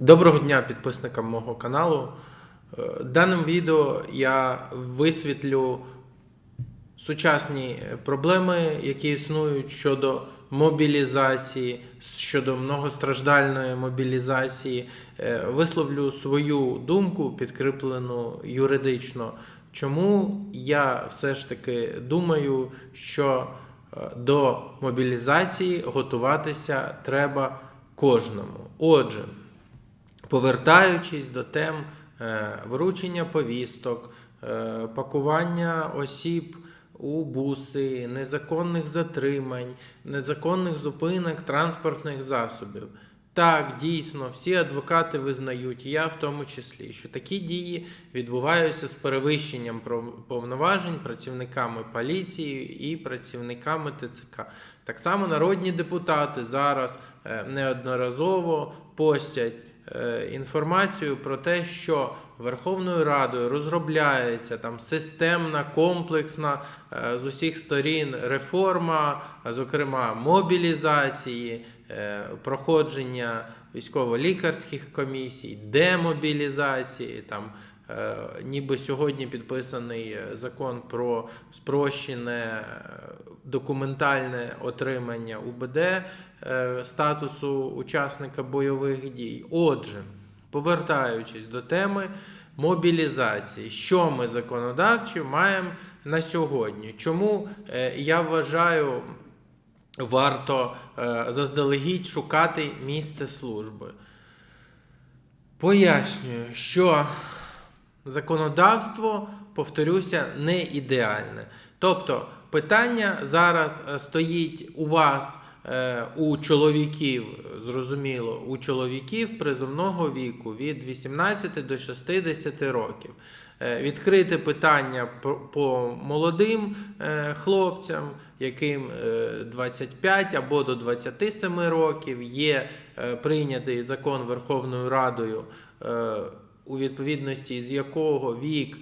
Доброго дня підписникам мого каналу. Е, Даним відео я висвітлю сучасні проблеми, які існують щодо мобілізації, щодо многостраждальної мобілізації. Е, Висловлю свою думку, підкріплену юридично. Чому я все ж таки думаю, що е, до мобілізації готуватися треба кожному. Отже, повертаючись до тем е, вручення повісток, е, пакування осіб у буси, незаконних затримань, незаконних зупинок транспортних засобів. Так, дійсно, всі адвокати визнають, я в тому числі, що такі дії відбуваються з перевищенням повноважень працівниками поліції і працівниками ТЦК. Так само народні депутати зараз е, неодноразово постять інформацію про те, що Верховною Радою розробляється там системна, комплексна е, з усіх сторін реформа, зокрема мобілізації, е, проходження військово-лікарських комісій, демобілізації. Там, е, ніби сьогодні підписаний е, закон про спрощене е, документальне отримання УБД е, статусу учасника бойових дій. Отже, повертаючись до теми мобілізації, що ми законодавчо маємо на сьогодні? Чому е, я вважаю, варто е, заздалегідь шукати місце служби? Пояснюю, що законодавство, повторюся, не ідеальне. Тобто, питання зараз е, стоїть у вас, е, у чоловіків, зрозуміло, у чоловіків призовного віку від 18 до 60 років. Е, Відкрите питання по- молодим хлопцям, яким е, 25 або до 27 років є прийнятий закон Верховною Радою, у відповідності з якого вік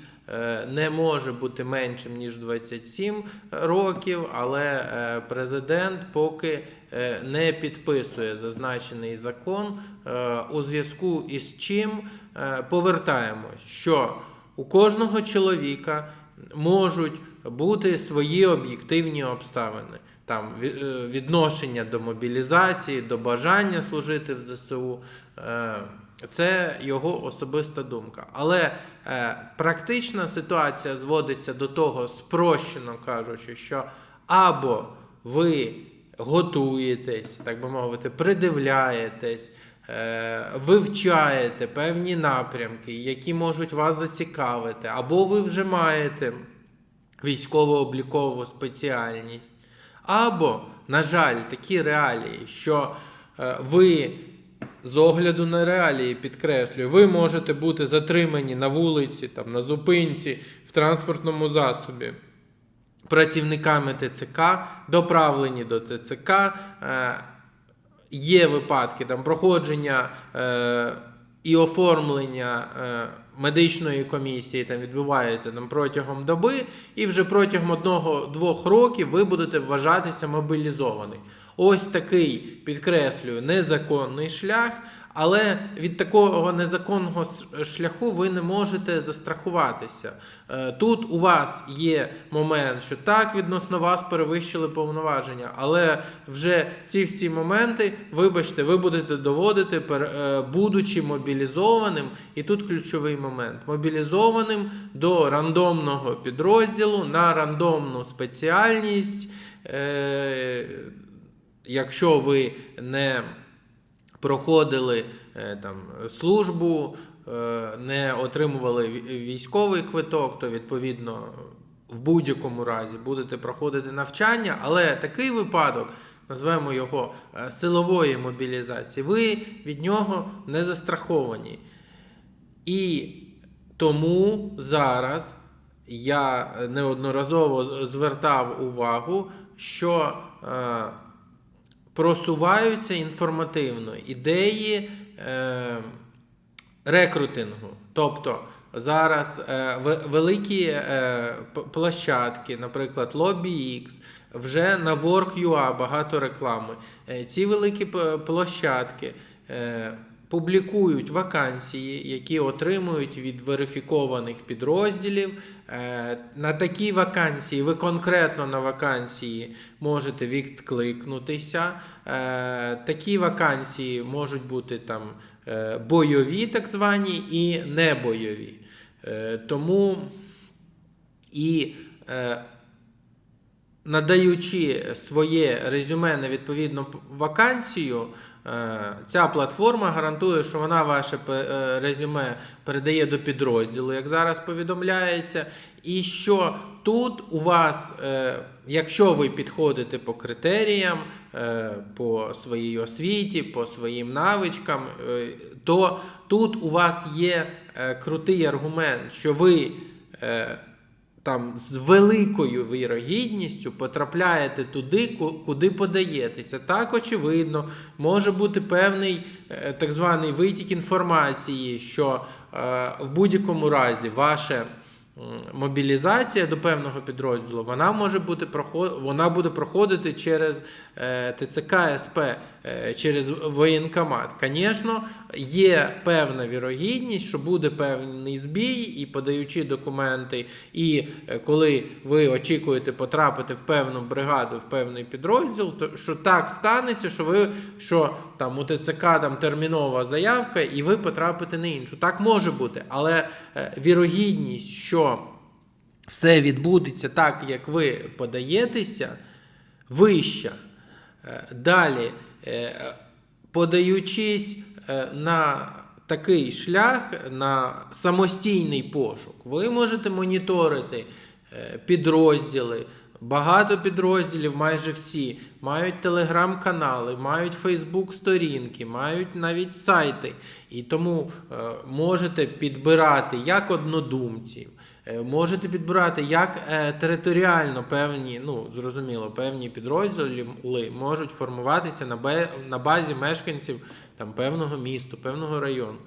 не може бути меншим ніж 27 років, але е, президент поки е, не підписує зазначений закон, е, у зв'язку із чим е, повертаємось, що у кожного чоловіка можуть бути свої об'єктивні обставини. Там е, відношення до мобілізації, до бажання служити в ЗСУ. Це його особиста думка. Але е, практична ситуація зводиться до того, спрощено кажучи, що або ви готуєтесь, так би мовити, придивляєтесь, е, вивчаєте певні напрямки, які можуть вас зацікавити, або ви вже маєте військово-облікову спеціальність. Або, на жаль, такі реалії, що е, ви з огляду на реалії підкреслюю, ви можете бути затримані на вулиці, там, на зупинці, в транспортному засобі працівниками ТЦК, доправлені до ТЦК. Е, є випадки там проходження е, і оформлення е, медичної комісії там відбувається там протягом доби, і вже протягом одного-двох років ви будете вважатися мобілізований. Ось такий, підкреслюю, незаконний шлях. Але від такого незаконного шляху ви не можете застрахуватися. Е, Тут у вас є момент, що так відносно вас перевищили повноваження, але вже ці всі моменти, вибачте, ви будете доводити, е, будучи мобілізованим, і тут ключовий момент: мобілізованим до рандомного підрозділу на рандомну спеціальність. Якщо ви не проходили е, там службу, е, не отримували військовий квиток, то відповідно в будь-якому разі будете проходити навчання, але такий випадок. Назвемо його е, силової мобілізації. Ви від нього не застраховані. І тому зараз я неодноразово звертав увагу, що просуваються інформативно ідеї е, рекрутингу. Тобто зараз е, великі е, площадки, наприклад, LobbyX, вже на Work.ua багато реклами. Е, ці великі площадки е, публікують вакансії, які отримують від верифікованих підрозділів. Е, на такі вакансії, ви конкретно на вакансії можете відкликнутися. Е, такі вакансії можуть бути там е, бойові, так звані, і небойові. Тому і надаючи своє резюме на відповідну вакансію, ця платформа гарантує, що вона ваше е, резюме передає до підрозділу, як зараз повідомляється, і що тут у вас, е, якщо ви підходите по критеріям, е, по своїй освіті, по своїм навичкам, е, то тут у вас є е, крутий аргумент, що ви. Там з великою вірогідністю потрапляєте туди, куди подаєтеся. Так, очевидно, може бути певний е, так званий витік інформації, що е, в будь-якому разі ваше. Мобілізація до певного підрозділу вона може бути вона буде проходити через е, ТЦК СП, е, через воєнкомат. Звісно, є певна вірогідність, що буде певний збій, і подаючи документи, і е, коли ви очікуєте потрапити в певну бригаду, в певний підрозділ, то що так станеться, що ви що там у ТЦК там термінова заявка, і ви потрапите на іншу. Так може бути, але вірогідність, що все відбудеться так, як ви подаєтеся, вища. Е, Далі, е, подаючись е, на такий шлях, на самостійний пошук, ви можете моніторити підрозділи. Багато підрозділів, майже всі, мають телеграм-канали, мають Фейсбук-сторінки, мають навіть сайти. І тому е, можете підбирати як однодумців, можете підбирати як е, територіально певні, ну зрозуміло, певні підрозділи можуть формуватися на, базі мешканців там, певного міста, певного району.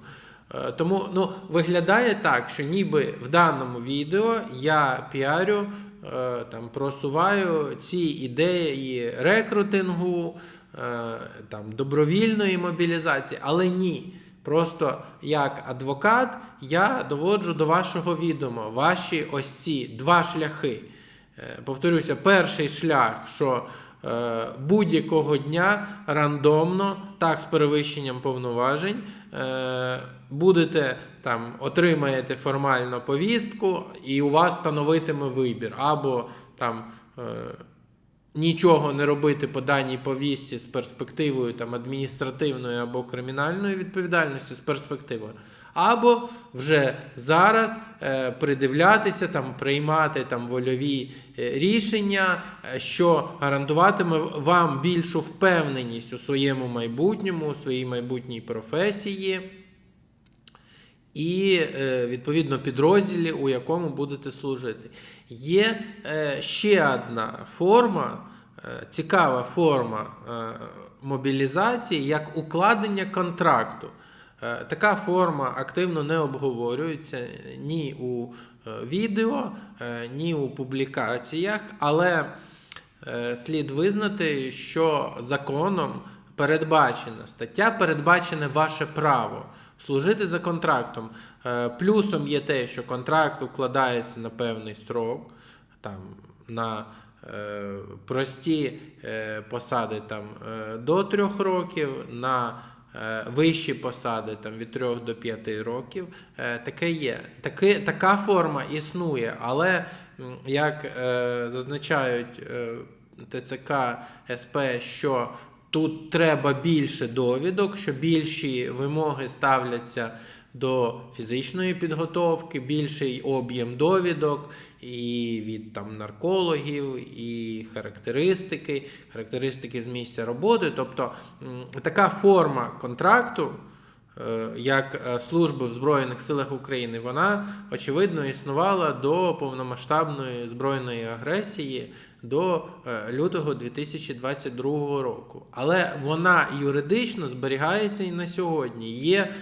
Е, Тому ну, виглядає так, що ніби в даному відео я піарю, е, там, просуваю ці ідеї рекрутингу, е, там, добровільної мобілізації, але ні. Просто як адвокат я доводжу до вашого відома ваші ось ці два шляхи. Е, Повторюся, перший шлях, що е, будь-якого дня рандомно, так з перевищенням повноважень, е, будете там отримаєте формально повістку, і у вас становитиме вибір. Або там нічого не робити по даній повістці з перспективою там, адміністративної або кримінальної відповідальності з перспективою. Або вже зараз е, придивлятися, там, приймати там, вольові е, рішення, е, що гарантуватиме вам більшу впевненість у своєму майбутньому, у своїй майбутній професії і е, відповідно підрозділі, у якому будете служити. Є е, ще одна форма, е, цікава форма е, мобілізації, як укладення контракту. Така форма активно не обговорюється ні у відео, ні у публікаціях, але слід визнати, що законом передбачена стаття, передбачене ваше право служити за контрактом. Е, Плюсом є те, що контракт укладається на певний строк, там на е, прості е, посади там, до трьох років, на вищі посади там, від 3 до 5 років. Таке є. Таке, така форма існує, але як зазначають ТЦК СП, що тут треба більше довідок, що більші вимоги ставляться до фізичної підготовки, більший об'єм довідок і від там наркологів, і характеристики, характеристики з місця роботи. Тобто така форма контракту. Е, Як е, служби в Збройних силах України, вона очевидно існувала до повномасштабної збройної агресії до е, лютого 2022 року. Але вона юридично зберігається і на сьогодні. Є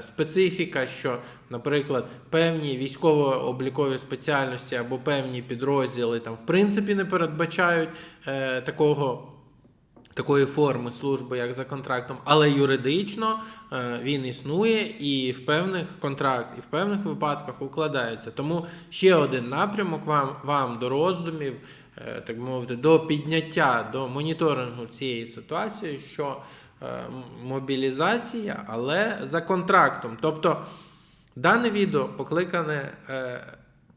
специфіка, що, наприклад, певні військово-облікові спеціальності або певні підрозділи там в принципі не передбачають такого такої форми служби, як за контрактом, але юридично е, він існує і в певних контрактах, і в певних випадках укладається. Тому ще один напрямок вам, вам до роздумів, е, так би мовити, до підняття, до моніторингу цієї ситуації, що е, мобілізація, але за контрактом. Тобто дане відео покликане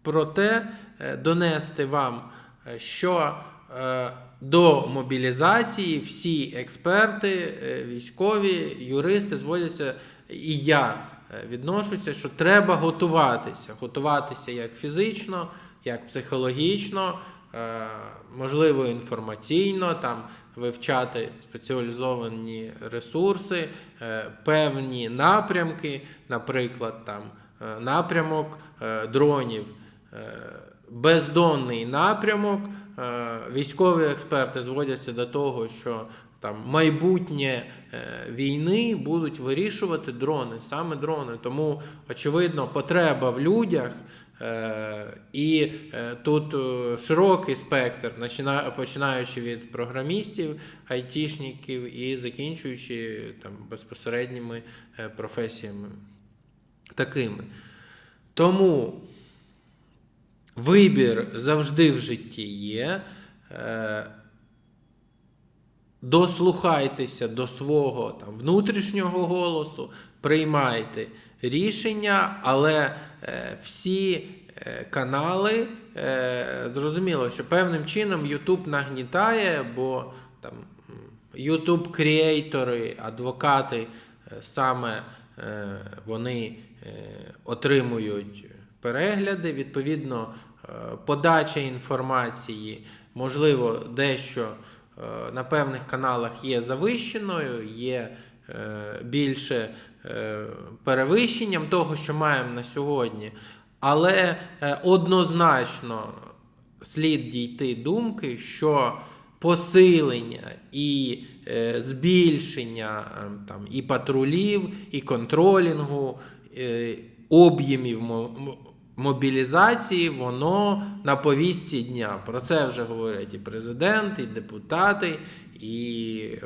про те, донести вам, що до мобілізації всі експерти, е, військові, юристи зводяться, і я е, відношуся, що треба готуватися. Готуватися як фізично, як психологічно, е, можливо, інформаційно, там вивчати спеціалізовані ресурси, певні напрямки, наприклад, там напрямок дронів. Бездонний напрямок. Е, Військові експерти зводяться до того, що там майбутнє е, війни будуть вирішувати дрони, саме дрони. Тому, очевидно, потреба в людях. Е, І тут широкий спектр, починаючи від програмістів, айтішників і закінчуючи там безпосередніми професіями такими. Тому вибір завжди в житті є. Е, Дослухайтеся до свого там, внутрішнього голосу, приймайте рішення, але е, всі е, канали зрозуміло, що певним чином YouTube нагнітає, бо там YouTube креатори, адвокати саме вони отримують перегляди, відповідно, подача інформації, можливо, дещо е, на певних каналах є завищеною, є е, більше е, перевищенням того, що маємо на сьогодні. Але е, однозначно слід дійти думки, що посилення і е, збільшення е, там, і патрулів, і контролінгу, е, об'ємів мобілізації, воно на повістці дня. Про це вже говорять і президент, і депутати, і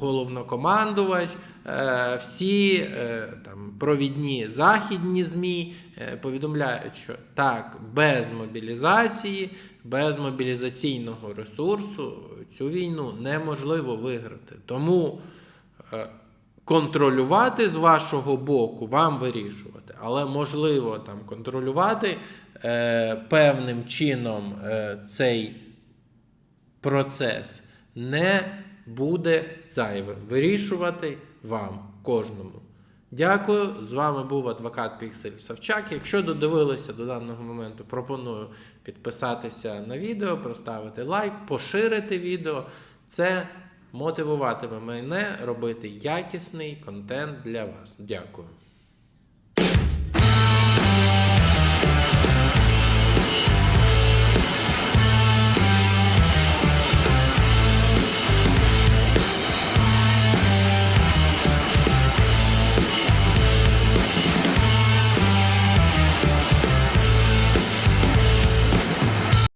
головнокомандувач. Е, Всі е, там, провідні західні ЗМІ е, повідомляють, що так, без мобілізації, без мобілізаційного ресурсу цю війну неможливо виграти. Тому контролювати з вашого боку вам вирішувати, але можливо там контролювати е, певним чином е, цей процес не буде зайвим. Вирішувати вам кожному. Дякую. З вами був адвокат Піксель Савчак. Якщо додивилися до даного моменту, пропоную підписатися на відео, проставити лайк, поширити відео. Це мотивуватиме мене робити якісний контент для вас. Дякую.